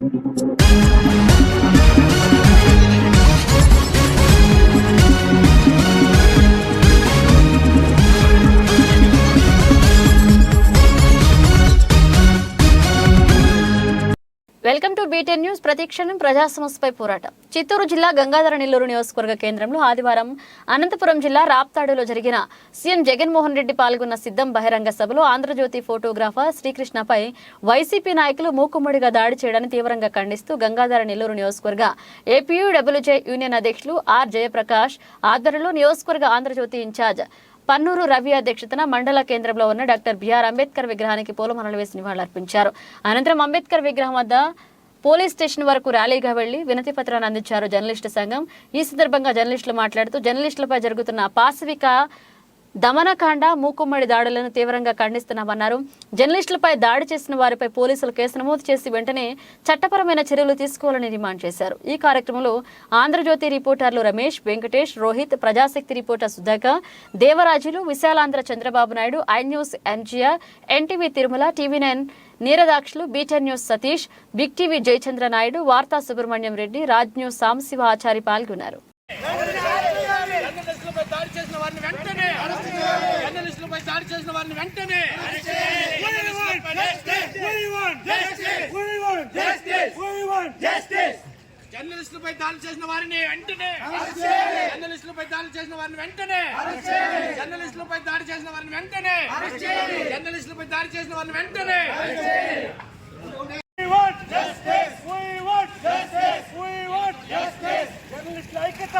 Thank you. Welcome to బీటెన్ news. ప్రతిక్షణం ప్రజా సమస్యపై పోరాటం. చిత్తూరు జిల్లా గంగాధర నెల్లూరు నియోజకవర్గ కేంద్రంలో ఆదివారం అనంతపురం జిల్లా రాప్తాడులో జరిగిన సీఎం జగన్మోహన్ రెడ్డి పాల్గొన్న సిద్ధం బహిరంగ సభలో ఆంధ్రజ్యోతి ఫోటోగ్రాఫర్ శ్రీకృష్ణపై వైసీపీ నాయకులు మూకుమ్మడిగా దాడి చేయడాన్ని తీవ్రంగా ఖండిస్తూ గంగాధర నెల్లూరు నియోజకవర్గ ఏపీయూడబ్ల్యూజే యూనియన్ అధ్యక్షులు ఆర్ జయప్రకాష్ ఆధ్వర్యంలో నియోజకవర్గ ఆంధ్రజ్యోతి ఇన్ఛార్జ్ పన్నూరు రవి అధ్యక్షతన మండల కేంద్రంలో ఉన్న డాక్టర్ బిఆర్ అంబేద్కర్ విగ్రహానికి పూలమాలలు వేసి నివాళులర్పించారు. అనంతరం అంబేద్కర్ విగ్రహం వద్ద పోలీస్ స్టేషన్ వరకు ర్యాలీగా వెళ్ళి వినతి పత్రాన్ని అందించారు జర్నలిస్టు సంఘం. ఈ సందర్భంగా జర్నలిస్టులు మాట్లాడుతూ జర్నలిస్టులపై జరుగుతున్న పాశవిక దమనకాండ మూకుమ్మడి దాడులను తీవ్రంగా ఖండిస్తున్నామన్నారు. జర్నలిస్టులపై దాడి చేసిన వారిపై పోలీసులు కేసు నమోదు చేసి వెంటనే చట్టపరమైన చర్యలు తీసుకోవాలని డిమాండ్ చేశారు. ఈ కార్యక్రమంలో Andhra Jyothi రిపోర్టర్లు Ramesh Venkatesh Rohit Prajasakti reporter Sudhakar Devarajulu Visalaandhra Chandrababu Naidu I news NGR NTV Tirumala TV nine Neeradakshulu beaten news Satish big TV Jayachandra Naidu Vaartha Subrahmanyam Reddy Raj news Samsiva Achari పాల్గొన్నారు. చేసిన వారిని వెంటనే జర్నలిస్టులపై దాడి చేసిన వారిని వెంటనే జర్నలిస్టులపై దాడి చేసిన వారిని వెంటనే జర్నలిస్టులపై దాడి చేసిన వారిని వెంటనే జర్నలిస్టులపై దాడి చేసిన వారిని వెంటనే జర్నలిస్టులపై దాడి చేసిన వారిని వెంటనే We want justice. We want justice. We want justice. Journalist ఐక్యత.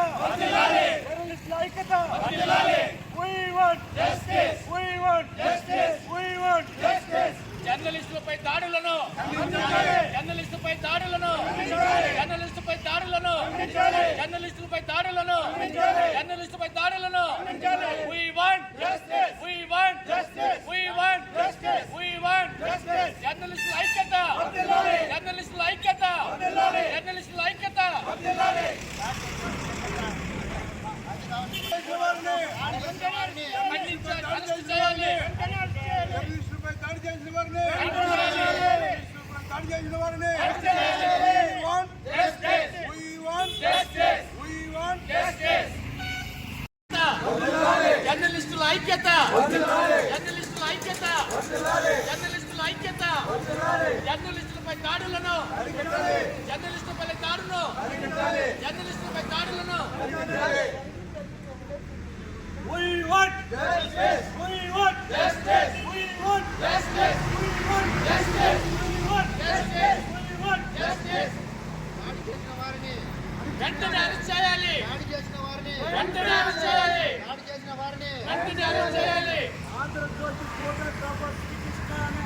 Journalist ఐక్యత. We want justice. We want justice. We want justice. జర్నలిస్టులపై దాడులను జర్నలిస్టులపై దాడులను జర్నలిస్టులపై దాడులను జర్నలిస్టులపై దాడులను జర్నలిస్టులపై దాడులను We want justice. We want justice. We want justice. We want justice. జర్నలిస్టుల ఐక్యత జర్నలిస్టుల ఐక్యత జర్నలిస్టుల ఐక్యత ఖండించాలి, అరెస్టు చేయాలి జర్నలిస్టులపై దాడి చేసిన వారిని దాడి చేసిన వారిని We want justice. We want justice. We want justice. జర్నలిస్టుల ఐక్యత జర్నలిస్టుల ఐక్యత జర్నలిస్టుల ఐక్యత జర్నలిస్టులపై దాడులను జర్నలిస్టులపై దాడులను జర్నలిస్టులపై దాడులను We want justice. We want justice. We want justice. We want justice. We want justice. We want justice. వెంటనే అరెస్ట్ చేయాలి దాడి చేసిన వారిని వెంటనే అరెస్ట్ చేయాలి చేసిన వారిని వెంటనే అరెస్ట్ చేయాలి ఆంధ్రజ్యోతి ఫోటోగ్రాఫర్ శ్రీకృష్ణ అనే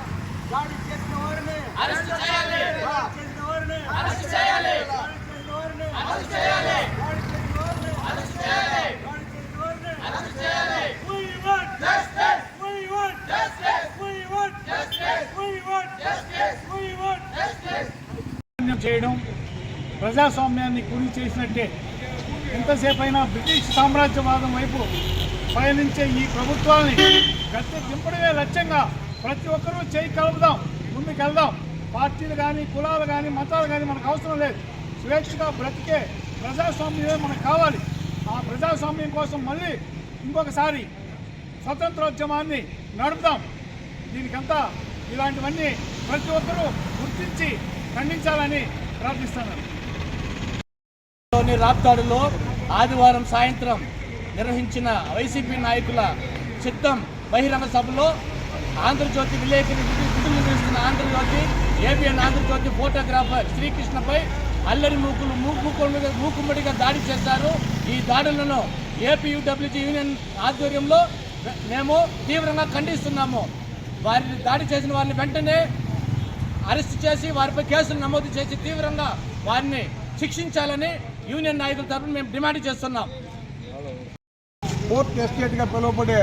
దాడి చేసిన వారిని అరెస్ట్ చేయాలి దాడి చేసిన వారిని అరెస్ట్ చేయాలి దాడి చేసిన వారిని అరెస్ట్ చేయాలి దాడి చేసిన వారిని అరెస్ట్ చేయాలి దాడి చేసిన వారిని అరెస్ట్ చేయాలి We want justice. We want justice. We want justice. We want justice. We want justice. చేయడం ప్రజాస్వామ్యాన్ని కుని చేసినట్టే ఎంతసేపు అయినా బ్రిటిష్ సామ్రాజ్యవాదం వైపు పయనించే ఈ ప్రభుత్వాన్ని గద్దె దింపడమే లక్ష్యంగా ప్రతి ఒక్కరూ చేయి కలుపుదాం ముందుకెళ్దాం. పార్టీలు కానీ కులాలు కానీ మతాలు కానీ మనకు అవసరం లేదు. స్వేచ్ఛగా బ్రతికే ప్రజాస్వామ్యమే మనకు కావాలి. ఆ ప్రజాస్వామ్యం కోసం మళ్ళీ ఇంకొకసారి స్వతంత్రోద్యమాన్ని నడుపుదాం. దీనికంతా ఇలాంటివన్నీ ప్రతి ఒక్కరూ గుర్తించి ఖండించాలని ప్రార్థిస్తున్నాను. రాప్తాడులో ఆదివారం సాయంత్రం నిర్వహించిన వైసీపీ నాయకుల చిత్తం బహిరంగ సభలో ఆంధ్రజ్యోతి విలేకరి విధులు నిర్వహిస్తున్న ఆంధ్రజ్యోతి ఏబిఎన్ ఆంధ్రజ్యోతి ఫోటోగ్రాఫర్ శ్రీకృష్ణపై అల్లరి మూకులు మూకుమ్మడిగా మూకుమ్మడిగా దాడి చేశారు. ఈ దాడులను ఏపీయూడబ్ల్యూజీ యూనియన్ ఆధ్వర్యంలో మేము తీవ్రంగా ఖండిస్తున్నాము. వారిని దాడి చేసిన వారిని వెంటనే అరెస్ట్ చేసి వారిపై కేసులు నమోదు చేసి తీవ్రంగా వారిని శిక్షించాలని యూనియన్ నాయకుల తరఫున మేము డిమాండ్ చేస్తున్నాం. ఫోర్త్ ఎస్టేట్గా పిలువబడే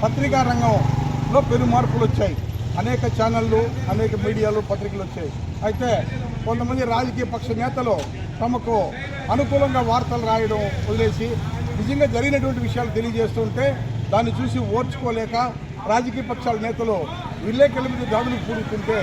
పత్రికా రంగంలో పెను మార్పులు వచ్చాయి. అనేక ఛానళ్ళు అనేక మీడియాలు పత్రికలు వచ్చాయి. అయితే కొంతమంది రాజకీయ పక్ష నేతలు తమకు అనుకూలంగా వార్తలు రాయడం వదిలేసి నిజంగా జరిగినటువంటి విషయాలు తెలియజేస్తుంటే దాన్ని చూసి ఓర్చుకోలేక రాజకీయ పక్షాల నేతలు విలేకరుల మీద దాడులు కూడుతుంటే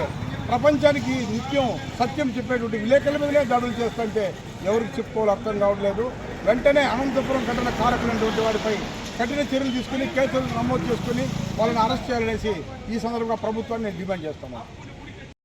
ప్రపంచానికి నిత్యం సత్యం చెప్పేటువంటి విలేకరుల మీదనే దాడులు చేస్తుంటే ఎవరికి చెప్పుకోవాలో అర్థం కావట్లేదు. వెంటనే అనంతపురం ఘటన కారకులైనటువంటి వారిపై కఠిన చర్యలు తీసుకుని కేసులు నమోదు చేసుకుని వాళ్ళని అరెస్ట్ చేయాలనేసి ఈ సందర్భంగా ప్రభుత్వాన్ని నేను డిమాండ్ చేస్తున్నాను